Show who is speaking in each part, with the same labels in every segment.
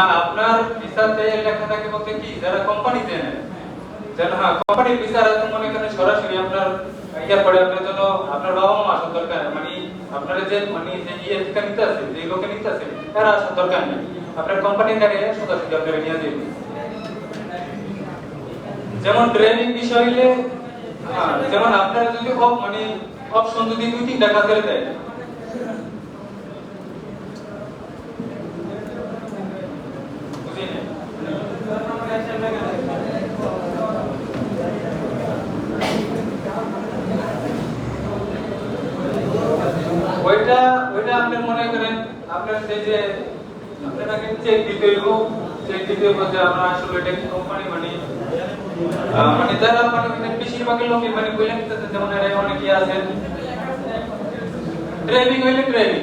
Speaker 1: না আপনার ভিসাতে লেখা থাকে বলতে কি যারা কোম্পানিতে নেয় যেন হ্যাঁ কোম্পানির ভিসা মনে করেন সরাসরি আপনার ইয়ার পরে আপনার জন্য আপনার বাবা মা আসার দরকার। মানে আপনার যে মানে যে ইয়ে থেকে নিতে আছে যে লোকে নিতে আছে তারা আসার দরকার নেই। আপনার কোম্পানির গাড়ি সরাসরি আপনারা নিয়ে দেবে যেমন ট্রেনিং বিষয় হইলে হ্যাঁ, যেমন আপনারা যদি মানে অপশন যদি দুই তিনটা কাজের দেয় ওইটা ওইটা আপনি মনে করেন, আপনার সেই যে, আপনার আগে চেক দিতে হইব চেক দিতে হইব যে আমরা আসলে এটা কোম্পানি মানে মানে যারা মানে এখানে বেশিরভাগ লোকই মানে নিতেছে যেমন অনেকে আছেন। ড্রাইভিং হইলে ড্রাইভিং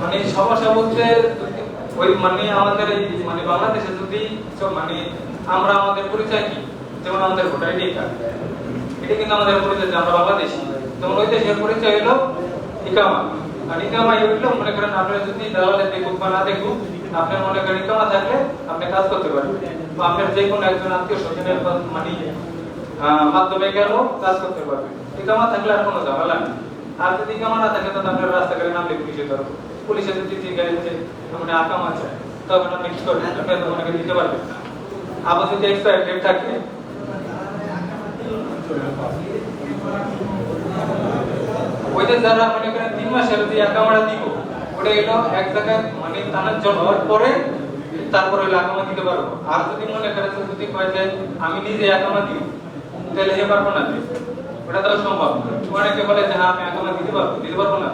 Speaker 1: মানে সমস্যা বলতে ওই মানে আমাদের মানে বাংলাদেশে যদি মানে আমরা আমাদের পরিচয় কি? যেমন আমাদের ভোটার আইডি কার্ড। এটা কিন্তু আমাদের পরিচয় আমরা বাংলাদেশি। যেমন ওই দেশের পরিচয় হলো ইকামা। আর মনে করেন আপনারা যদি দালালে দেখুক বা না দেখুক আপনার মনে করেন থাকলে আপনি কাজ করতে বা আপনার যে কোনো একজন আত্মীয় স্বজনের মানে মাধ্যমে গেল কাজ করতে থাকলে আর কোনো ঝামেলা নেই। আর যদি না থাকে আপনার পুলিশে যদি তো মনে দিতে পারবেন আবার যদি এক্সপায়ার ডেট থাকে ওই যে যারা মনে করেন তিন মাসের যে একামাটা দিব। ওটা এলো এক জায়গায় মানে টানার জন্য পরে তারপরে হলো একামা দিতে পারব। আর যদি মনে করেন যে যদি কয় যে আমি নিজে একামা দিব তাহলে হে পারব না। ওটা তো সম্ভব। অনেকে বলে যে হ্যাঁ আমি একামা দিতে পারব। দিতে পারব না।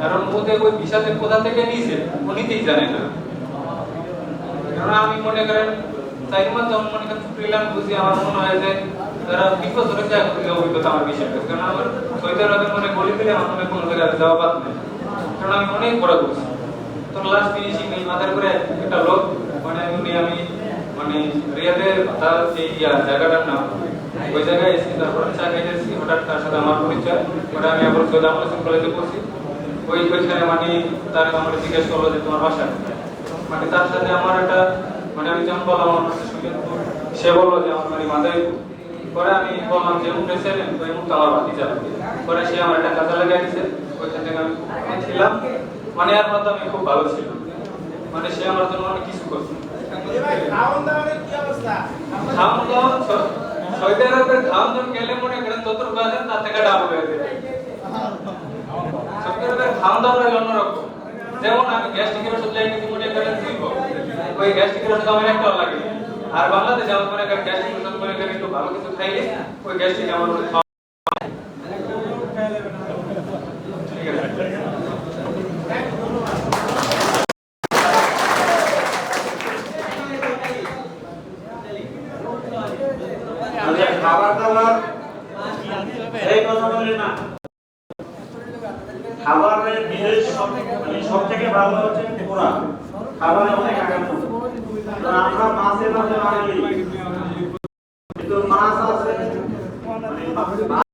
Speaker 1: কারণ ওদের ওই বিষাদের কোথা থেকে নিয়েছে, ও নিতেই জানে না। কারণ আমি মনে করেন মাস যখন মনে করেন ফ্রিল্যান্স বুঝি আমার মনে হয় যে তারা বিশ বছরের যে অভিজ্ঞতা আমার বিষয় কারণ আমার সৌদি আরবে মনে গলি দিলে আমার মনে কোনো জায়গায় যাওয়া বাদ নেই। কারণ আমি অনেক বড় করছি। তো লাস্ট ফিনিশিং এই মাথার করে একটা লোক মানে উনি আমি মানে রিয়াদের তার ইয়া, জায়গাটার নাম, ওই জায়গায় এসেছি তারপর চা খাইতেছি। হঠাৎ তার সাথে আমার পরিচয়। ওটা আমি আবার সৈয়দ আমল হোসেন কলেজে পড়ছি। ওই ওইখানে মানে তার আমার জিজ্ঞেস করল যে তোমার বাসা মানে তার সাথে আমার একটা মানে আমি বললাম আমার সুখেনপুর সে বলল যে, আমার বাড়ি মাদারীপুর। পরে আমি বললাম যে মুখে ছিলেন ওই মুখটা আমার বাতি চালাবে পরে সে আমার একটা কাজে লাগাই দিছে। ওইখান থেকে আমি ছিলাম। মানে আর মধ্যে আমি খুব ভালো ছিলাম। মানে সে আমার জন্য অনেক কিছু করছে। তার থেকে ডাবল হয়ে যাবে সৌদি আরবের যেমন আমি গ্যাস টিকেট ওষুধ ওই গ্যাস টিকেট ওষুধ আমার একটা লাগে। আর বাংলাদেশে আমার মনে করেন গ্যাস টিকেট ওষুধ মনে করেন একটু ভালো কিছু খাইলে ওই গ্যাস টিকেট আমার
Speaker 2: আচ্ছা, খাবার দাবার? এই কথা বলি না। খাবারের সব মানে সব থেকে ভালো হচ্ছে পোড়া। খাবারে অনেক আগাম আমরা মাছে মাছে কিন্তু মাছ আছে। মানে